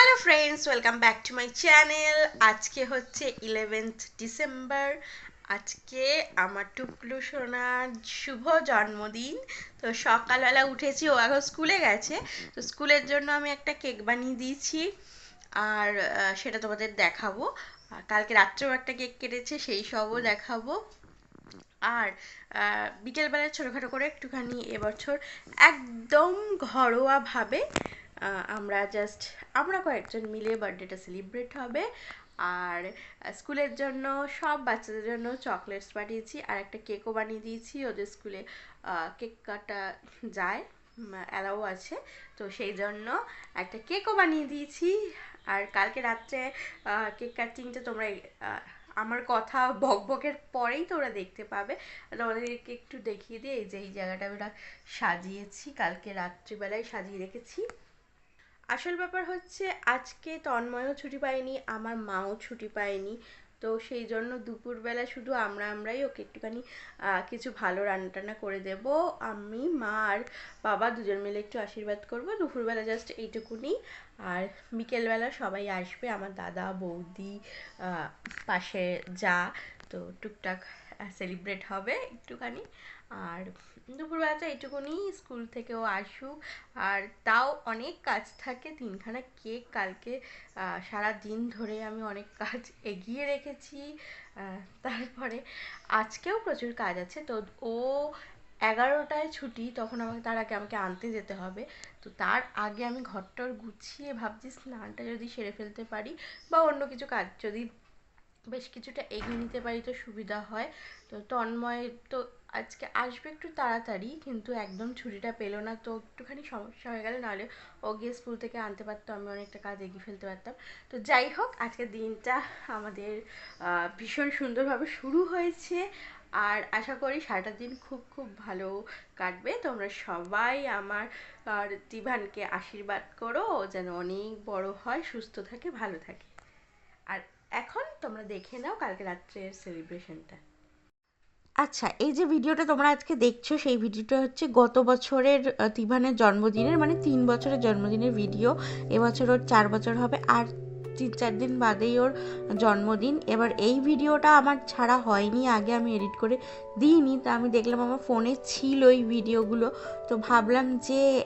Hello friends welcome back to my channel আজকে হচ্ছে eleventh December আজকে আমার টুকলু সোনার শুভ জন্মদিন। তো সকালবেলা উঠেছি, ও এখন স্কুলে গেছে। তো স্কুলের জন্য আমি একটা কেক বানিয়ে দিয়েছি। আর সেটা তোমাদের দেখাবো। আর কালকে রাত্রেও একটা কেক কেটেছে, সেই সবও দেখাবো। আর বিকেলবেলায় ছোটোখাটো করে একটুখানি এবছর একদম ঘরোয়াভাবে আমরা জাস্ট আমরা কয়েকজন মিলে বার্থডেটা সেলিব্রেট হবে। আর স্কুলের জন্য, সব বাচ্চাদের জন্য চকলেটস পাঠিয়েছি। আর একটা কেকও বানিয়ে দিয়েছি। ওদের স্কুলে কেক কাটা যায় অ্যালাউ আছে। তো সেই জন্য একটা কেকও বানিয়ে দিয়েছি। আর কালকে রাত্রে কেক কাটিংটা তোমরা আমার কথা বকবকের পরেই তোমরা দেখতে পাবে। তোমাদেরকে একটু দেখিয়ে দিই। এই যে, এই জায়গাটা আমরা সাজিয়েছি। কালকে রাত্রিবেলায় সাজিয়ে রেখেছি। আসল ব্যাপার হচ্ছে আজকে তন্ময়ও ছুটি পায়নি, আমার মাও ছুটি পায়নি। তো সেই জন্য দুপুরবেলা শুধু আমরা আমরাই ওকে একটুখানি কিছু ভালো রান্না টান্না করে দেব। আমি, মা আর বাবা দুজন মিলে একটু আশীর্বাদ করব। দুপুরবেলা জাস্ট এইটুকুনি। আর বিকেলবেলা সবাই আসবে, আমার দাদা, বৌদি পাশে যা। তো টুকটাক সেলিব্রেট হবে একটুখানি। আর দুপুরবেলাটা এইটুকুনি, স্কুল থেকেও আসুক। আর তাও অনেক কাজ থাকে তিনখানা কেক কালকে সারা দিন ধরে আমি অনেক কাজ এগিয়ে রেখেছি। তারপরে আজকেও প্রচুর কাজ আছে। তো ও এগারোটায় ছুটি, তখন আমাকে, তার আগে আমাকে আনতে যেতে হবে। তো তার আগে আমি ঘরটর গুছিয়ে ভাবছি, স্নানটা যদি সেরে ফেলতে পারি বা অন্য কিছু কাজ যদি বেশ কিছুটা এগিয়ে নিতে পারি তো সুবিধা হয়। তো তন্ময় তো আজকে আসবে একটু তাড়াতাড়ি, কিন্তু একদম ছুটিটা পেল না, তো একটুখানি সমস্যা হয়ে গেল, নাহলে ও গিয়ে স্কুল থেকে আনতে পারতো, আমি অনেকটা কাজ এগিয়ে ফেলতে পারতাম। তো যাই হোক আজকের দিনটা আমাদের ভীষণ সুন্দরভাবে শুরু হয়েছে, আর আশা করি সারাটা দিন খুব খুব ভালো কাটবে। তোমরা সবাই আমার আর দিভানকে আশীর্বাদ করো যেন অনেক বড় হয়, সুস্থ থাকে, ভালো থাকে। আর এখন তোমরা দেখে নাও কালকে রাত্রের সেলিব্রেশনটা আচ্ছা এই যে ভিডিওটা তোমরা আজকে দেখছ, সেই ভিডিওটা হচ্ছে গত বছরের তিভানের জন্মদিনের মানে তিন বছরের জন্মদিনের ভিডিও। এবছর ওর চার বছর হবে। আর তিন চার দিন বাদেই ওর জন্মদিন। এবার এই ভিডিওটা আমার ছাড়া হয়নি, আগে আমি এডিট করে দিইনি, তা আমি দেখলাম আমার ফোনে ছিল এই ভিডিওগুলো। তো ভাবলাম যে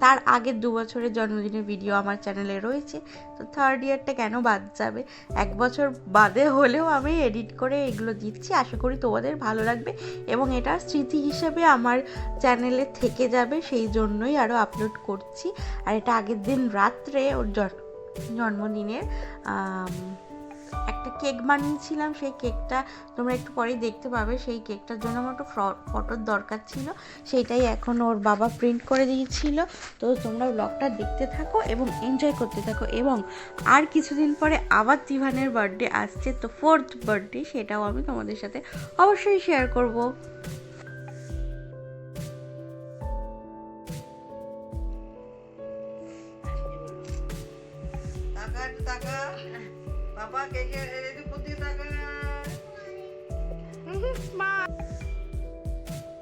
তার আগের দু বছরের জন্মদিনের ভিডিও আমার চ্যানেলে রয়েছে, তো থার্ড ইয়ারটা কেন বাদ যাবে? এক বছর বাদে হলেও আমি এডিট করে এগুলো দিচ্ছি, আশা করি তোমাদের ভালো লাগবে এবং এটা স্মৃতি হিসেবে আমার চ্যানেলে থেকে যাবে, সেই জন্যই আরও আপলোড করছি। আর এটা আগের দিন রাত্রে ওর জন- জন্মদিনের একটা কেক বানিয়েছিলাম, সেই কেকটা তোমরা একটু পরেই দেখতে পাবে, সেই কেকটার জন্য আমার একটু ফটোর দরকার ছিল, সেইটাই এখন ওর বাবা প্রিন্ট করে দিয়েছিল। তো তোমরা ব্লগটা দেখতে থাকো এবং এনজয় করতে থাকো এবং আর কিছুদিন পরে আবার তিভানের বার্থডে আসছে, তো ফোর্থ বার্থডে সেটাও আমি তোমাদের সাথে অবশ্যই শেয়ার করব।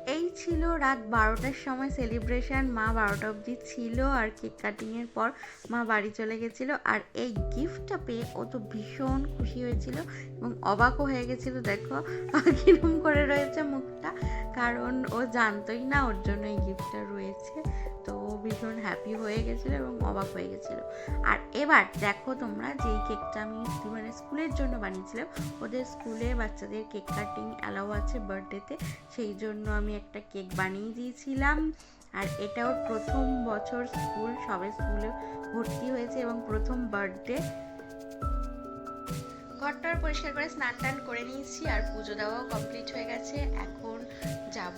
এই ছিল রাত বারোটার সময় সেলিব্রেশন মা বারোটা অবধি ছিল আর কেক কাটিংয়ের পর মা বাড়ি চলে গেছিল আর এই গিফটটা পেয়ে ও তো ভীষণ খুশি হয়েছিল এবং অবাকও হয়ে গেছিল। দেখো কিরম করে রয়েছে মুখটা। কারণ ও জানতোই না, ওর জন্য এই গিফটটা রয়েছে। তো ও ভীষণ হ্যাপি হয়ে গেছিল এবং অবাক হয়ে গেছিল। আর এবার দেখো তোমরা যেই কেকটা আমি মানে স্কুলের জন্য বানিয়েছিলাম, ওদের স্কুলে বাচ্চাদের কেক কাটিং অ্যালাউ আছে বার্থডেতে সেই জন্য আমি একটা কেক বানিয়ে দিয়েছিলাম। আর এটা ওর প্রথম বছর স্কুল, সবে স্কুলে ভর্তি হয়েছে এবং প্রথম বার্থডে ঘরটার পরিষ্কার করে স্নান টান করে নিয়েছি আর পুজো দেওয়াও কমপ্লিট হয়ে গেছে। এখন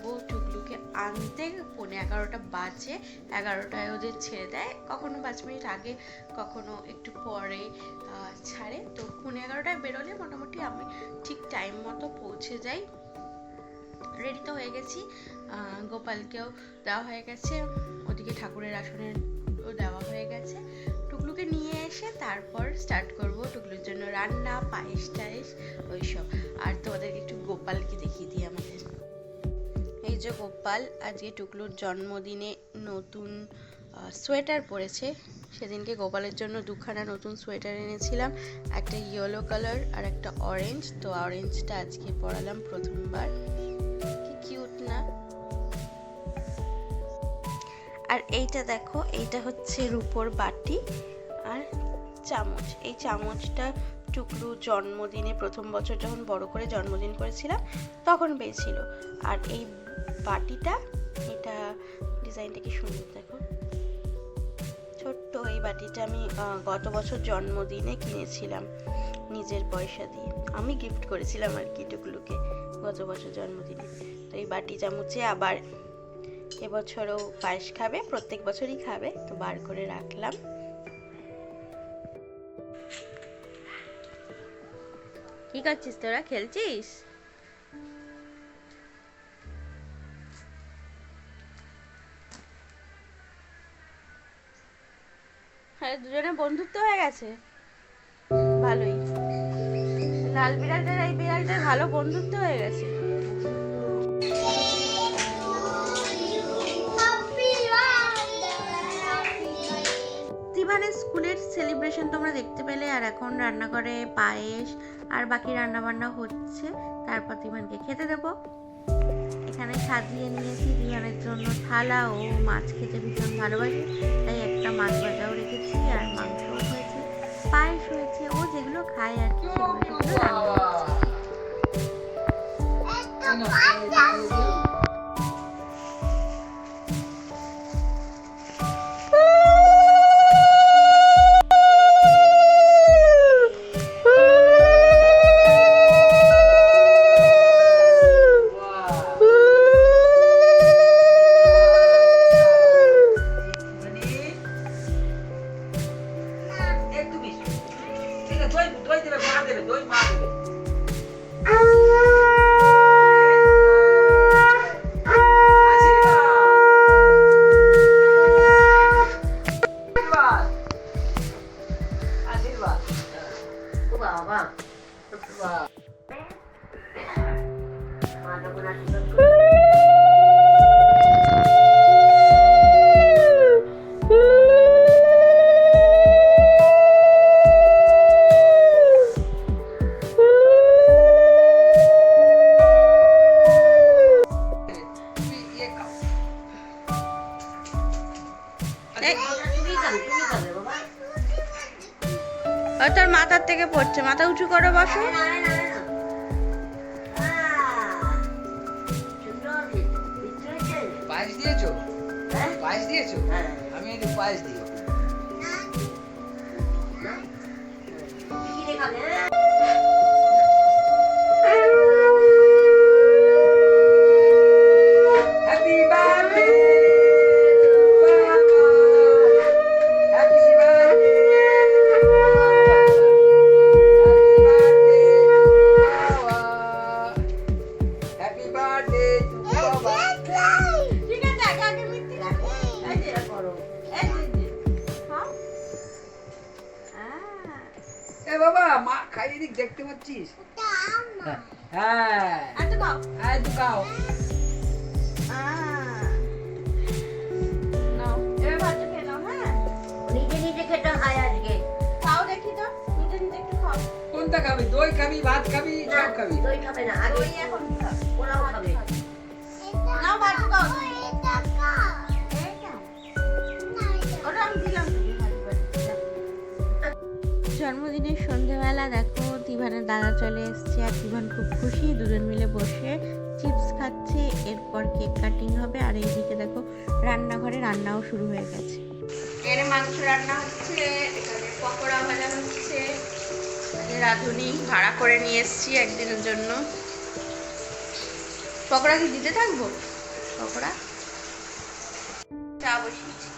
যাব টুকলুকে আনতে। পৌনে এগারোটা বাজে, এগারোটায় ওদের ছেড়ে দেয়। কখনো পাঁচ মিনিট আগে, কখনো একটু পরে ছাড়ে। তো পৌনে এগারোটায় বেরোলে মোটামুটি আমি ঠিক টাইম মতো পৌঁছে যাই। রেডি তো হয়ে গেছি। গোপালকেও দেওয়া হয়ে গেছে। ওদিকে ঠাকুরের আসনের দেওয়া হয়ে গেছে। টুকলুকে নিয়ে এসে তারপর স্টার্ট করব টুকলুর জন্য রান্না পায়েস টায়েস ওইসব। আর তোমাদেরকে একটু গোপালকে দেখিয়ে দিই আমাদের। এই যে গোপাল, আজকে টুকলুর জন্মদিনে নতুন সোয়েটার পরেছে। সেদিনকে গোপালের জন্য দুখানা নতুন সোয়েটার এনেছিলাম, একটা ইয়েলো কালার আর একটা অরেঞ্জ। তো অরেঞ্জটা আজকে পরালাম প্রথমবার। কি কিউট না? আর এইটা দেখো, এইটা হচ্ছে রূপোর বাটি আর চামচ। এই চামচটা টুকরু জন্মদিনে, প্রথম বছর যখন বড় করে জন্মদিন করেছিলাম, তখন পেয়েছিল। আর এই বাটিটা, এটা ডিজাইনটা কি সুন্দর দেখো। ছোট্ট এই বাটিটা আমি গত বছর জন্মদিনে কিনেছিলাম, নিজের পয়সা দিয়ে। আমি গিফট করেছিলাম আর কি টুকলুকে গত বছর জন্মদিনে। তো এই বাটি চামচে আবার এবছরও পায়েস খাবে, প্রত্যেক বছরই খাবে, তো বার করে রাখলাম। কি করছিস তোরা? খেলছিস? হ্যাঁ দুজনে বন্ধুত্ব হয়ে গেছে। ভালোই। লাল বিড়ালটার এই বিড়ালটার ভালো বন্ধুত্ব হয়ে গেছে। তিভানের স্কুলের সেলিব্রেশন তোমরা দেখতে পেলে, আর এখন রান্নাঘরে পায়েস আর বাকি রান্না বান্না হচ্ছে। তারপর তিমানকে খেতে দেবো। এখানে সাজিয়ে নিয়েছি বিহানের জন্য থালা ও মাছ খেতে ভীষণ ভালোবাসে। তাই একটা মাছ ভাজাও রেখেছি আর মাংসও হয়েছে, পায়েস হয়েছে, ও যেগুলো খায় আর কি সেগুলো সেগুলো রান্না মাথা উঁচু করো বসো। পায়েস দিয়েছ? পায়েস দিয়েছ আমি একটু পায়েস দিই। বার্থডে টু বাবা ঠিক আছে আগে আগে মিষ্টি রাখো। এই যে করো। এই যে, খাও এ বাবা মা খাইয়ে দিক দেখতে পাচ্ছিস? হ্যাঁ আর তো খাও হ্যাঁ খাও নাও, এবার ভাতটা খেয়ে নাও, হ্যাঁ? নিজে নিজে খেতে হয় কোনটা খাবি? দই খাবি ভাত খাবি সব খাবি? দই খাবে না। আগে দই এখন খাও। পোলাও খাবে। নাও, খাও। ভাত দাও। জন্মদিনের সন্ধেবেলা দেখো তিভানের দাদা চলে এসছে আর তিভান খুব খুশি। দুজন মিলে বসে চিপস খাচ্ছে এরপর কেক কাটিং হবে আর এইদিকে দেখো রান্নাঘরে রান্নাও শুরু হয়ে গেছে। এখানে মাংস রান্না হচ্ছে এখানে পকোড়া ভাজা হচ্ছে। রাঁধুনি ভাড়া করে নিয়ে এসেছি একদিনের জন্য। পকোড়া কি দিতে থাকব? পকোড়া? চা বসিয়েছি।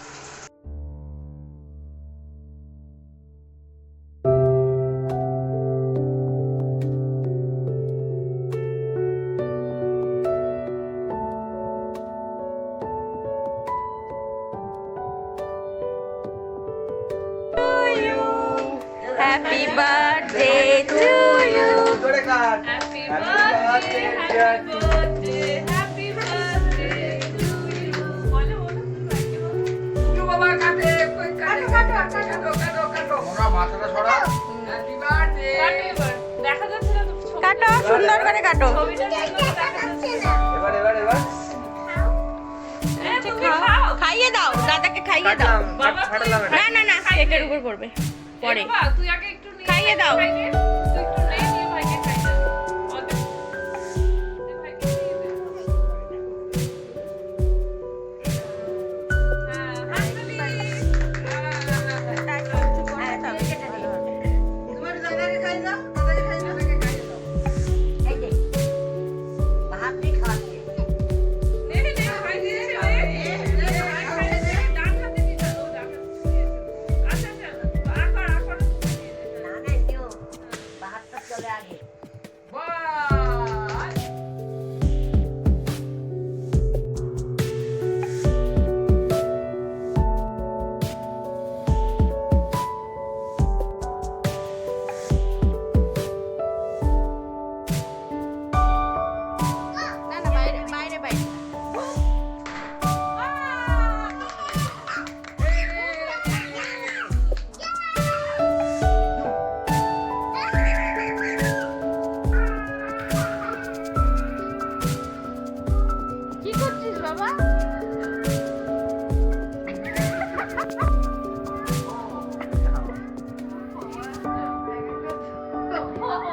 কাটো সুন্দর করে কাটো। খাইয়ে দাও দাদাকে খাইয়ে দাও। না না না কেকের উপর পড়বে। পরে। খাইয়ে দাও।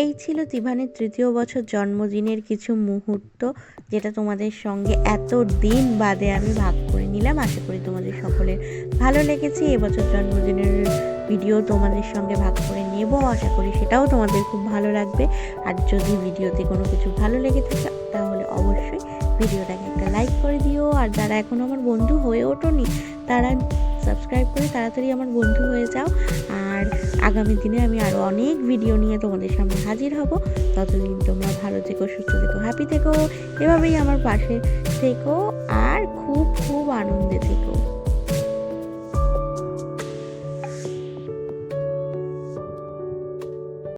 এই ছিল তিভানের তৃতীয় বছর জন্মদিনের কিছু মুহূর্ত, যেটা তোমাদের সঙ্গে এত দিন বাদে আমি ভাগ করে নিলাম। আশা করি তোমাদের সকলের ভালো লেগেছে। এবছর জন্মদিনের ভিডিও তোমাদের সঙ্গে ভাগ করে নেব। আশা করি সেটাও তোমাদের খুব ভালো লাগবে। আর যদি ভিডিওতে কোনো কিছু ভালো লেগে থাকে, তাহলে অবশ্যই ভিডিওটাকে একটা লাইক করে দিও। আর যারা এখনও আমার বন্ধু হয়ে ওঠোনি, তারা সাবস্ক্রাইব করে তাড়াতাড়ি আমার বন্ধু হয়ে যাও। আগামী দিনে আমি আরও অনেক ভিডিও নিয়ে তোমাদের সামনে হাজির হব। ততদিন তোমরা ভালো থেকো, সুস্থ থেকো হ্যাপি থেকো। এভাবেই আমার পাশে থেকো আর খুব খুব আনন্দে থেকো।